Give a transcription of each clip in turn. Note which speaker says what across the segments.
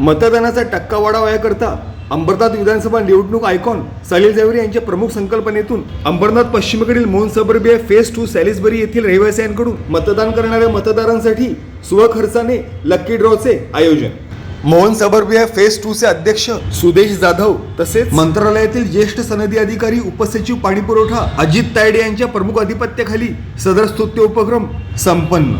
Speaker 1: मतदानाचा टक्का वाढावा याकरता अंबरनाथ विधानसभा निवडणूक आयकॉन सलील जावरी यांच्या प्रमुख संकल्पनेतून अंबरनाथ पश्चिमेकडील Mohan Suburbia phase two Salisbury येथील रहिवासियांकडून मतदान करणाऱ्या मतदारांसाठी स्वखर्चाने लक्की ड्रॉचे आयोजन. मोहन सबर्बिया फेस टू चे अध्यक्ष. सुदेश जाधव तसेच मंत्रालयातील ज्येष्ठ सनदी अधिकारी उपसचिव पाणी पुरवठा अजित तायडे यांच्या प्रमुख अधिपत्याखाली सदर स्तुत्य उपक्रम संपन्न.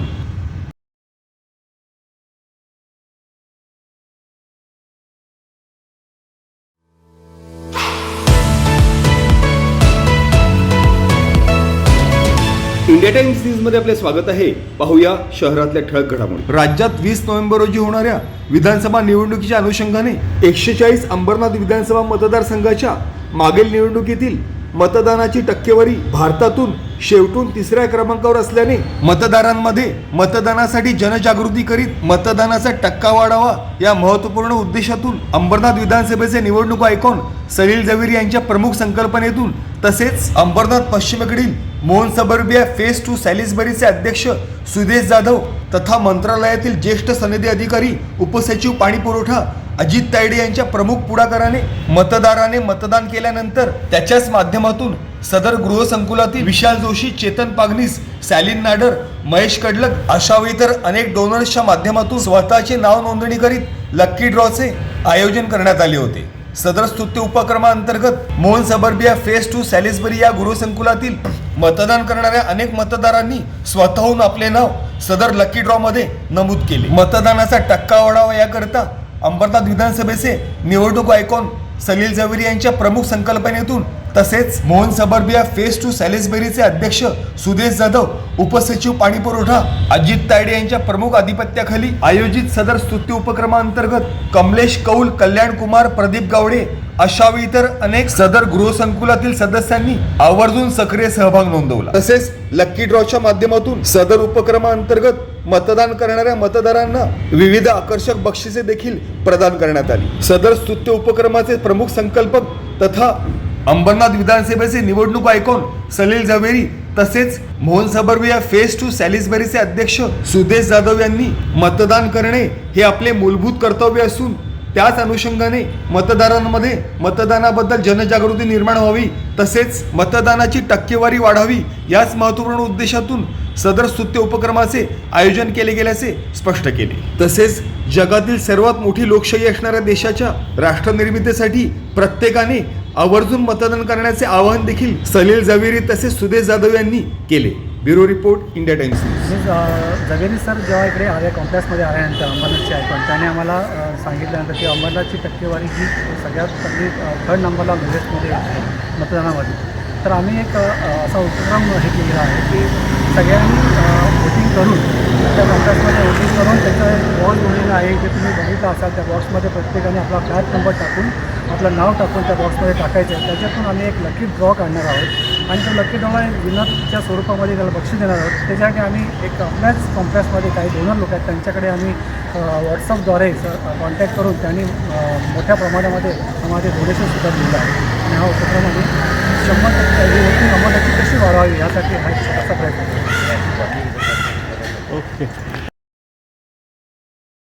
Speaker 1: इंडिया टाइम्स न्यूजमध्ये आपले स्वागत आहे. पाहूया शहरातल्या ठळक घडामोडी. राज्यात वीस नोव्हेंबर रोजी होणाऱ्या विधानसभा निवडणुकीच्या अनुषंगाने एकशे चाळीस अंबरनाथ विधानसभा मतदारसंघाच्या मागील निवडणुकीतील मतदानाची टक्केवारी भारतातून शेवटून तिसऱ्या क्रमांकावर असल्याने मतदारांमध्ये मतदानासाठी जनजागृती करीत मतदानाचा टक्का वाढावा या महत्त्वपूर्ण उद्देशातून अंबरनाथ विधानसभेचे निवडणूक आयकॉन सलील जवीर यांच्या प्रमुख संकल्पनेतून तसेच अंबरनाथ पश्चिमेकडील मोहन सबर्बिया फेस टू सॅलिसबरीचे अध्यक्ष सुदेश जाधव तथा मंत्रालयातील ज्येष्ठ सनदी अधिकारी उपसचिव पाणी पुरवठा अजित तायडे यांच्या प्रमुख पुढाकाराने मतदाराने मतदान केल्यानंतर त्याच्याच माध्यमातून सदर गृहसंकुलातील विशाल जोशी चेतन पागनीस सॅलिन नाडर महेश कडलक अशा तर अनेक डोनर्सच्या माध्यमातून स्वतःचे नाव नोंदणी करीत लक्की ड्रॉचे आयोजन करण्यात आले होते. सदर स्तुत्य उपक्रमाअंतर्गत Mohan Suburbia phase two Salisbury या गृहसंकुलातील मतदान करणाऱ्या अनेक मतदारांनी स्वतःहून आपले नाव सदर लकी ड्रॉ मध्ये नमूद केले. मतदानाचा टक्का वाढावा याकरता अंबरनाथ विधानसभेचे निवडणूक आयकॉन सलील जवेरी यांच्या प्रमुख संकल्पनेतून तसेच मोहन सबर्बिया फेस टू सॅलिसबेरीचे अध्यक्ष सुदेश जाधव उपसचिव पाणी पुरवठा अजित तायडे यांच्या प्रमुख आधिपत्याखाली आयोजित सदर स्तुत्य उपक्रमाअंतर्गत कमलेश कौल कल्याण कुमार प्रदीप गावडे अशावेळी इतर अनेक सदर गृहसंकुलातील सदस्यांनी आवर्जून सक्रिय सहभाग नोंदवला. तसेच लक्की ड्रॉच्या माध्यमातून सदर उपक्रमाअंतर्गत मतदान करणाऱ्या मतदारांना विविध आकर्षक बक्षिसे देखील प्रदान करण्यात आली. सदर स्तुत्य उपक्रमाचे प्रमुख संकल्पक तथा अंबरनाथ विधानसभेचे निवडणूक आयकॉन सलील जवेरी तसेच मोहन या फेस टू सॅलिसबरीचे अध्यक्ष सुदेश जाधव यांनी मतदान करणे हे आपले मूलभूत कर्तव्य असून त्याच अनुषंगाने मतदारांमध्ये मतदानाबद्दल जनजागृती निर्माण व्हावी तसेच मतदानाची टक्केवारी वाढावी याच महत्त्वपूर्ण उद्देशातून सदर स्तुत्य उपक्रमाचे आयोजन केले गेल्याचे स्पष्ट केले. तसेच जगातील सर्वात मोठी लोकशाही असणाऱ्या देशाच्या राष्ट्रनिर्मितीसाठी प्रत्येकाने आवर्जून मतदान करण्याचे आवाहन देखील सलील जवेरी तसेच सुदेश जाधव यांनी केले. Bureau report India Times news.
Speaker 2: जगेरी sir जेव्हा इकडे आले कॉम्प्लेक्समध्ये आल्यानंतर अंबरनाथचे आयकॉन त्याने आम्हाला सांगितल्यानंतर की अंबरनाथची टक्केवारी ही सगळ्यात चांगली थर्ड नंबरला लोएस्टमध्ये आहे मतदानामध्ये. तर आम्ही एक असा उपक्रम हे केलेला आहे की सगळ्यांनी वोटिंग करून त्या कॉम्प्लेक्समध्ये वोटिंग करून त्याचं एक बॉक्स बनलेला आहे जे तुम्ही बघितलं असाल त्या बॉक्समध्ये प्रत्येकाने आपला फ्लॅट नंबर टाकून आपलं नाव टाकून त्या बॉक्समध्ये टाकायचं आहे. त्याच्यातून आम्ही एक लकी ड्रॉ काढणार आहोत. आणि त्या लकी ड्रॉला एक विनरच्या स्वरूपामध्ये त्याला बक्षीस देणार आहोत. त्याच्यासाठी आम्ही एक आपल्याच कॉम्प्लेक्समध्ये काही डोनर लोक आहेत त्यांच्याकडे आम्ही व्हॉट्सअपद्वारे कॉन्टॅक्ट करून त्यांनी मोठ्या प्रमाणामध्ये आम्हाला डोनेशनसुद्धा दिलं आहे. आणि हा उपक्रम आम्ही शंभर टक्के शंभर टक्के व्हावी यासाठी हा एक छोटासा प्रयत्न.
Speaker 3: ओके.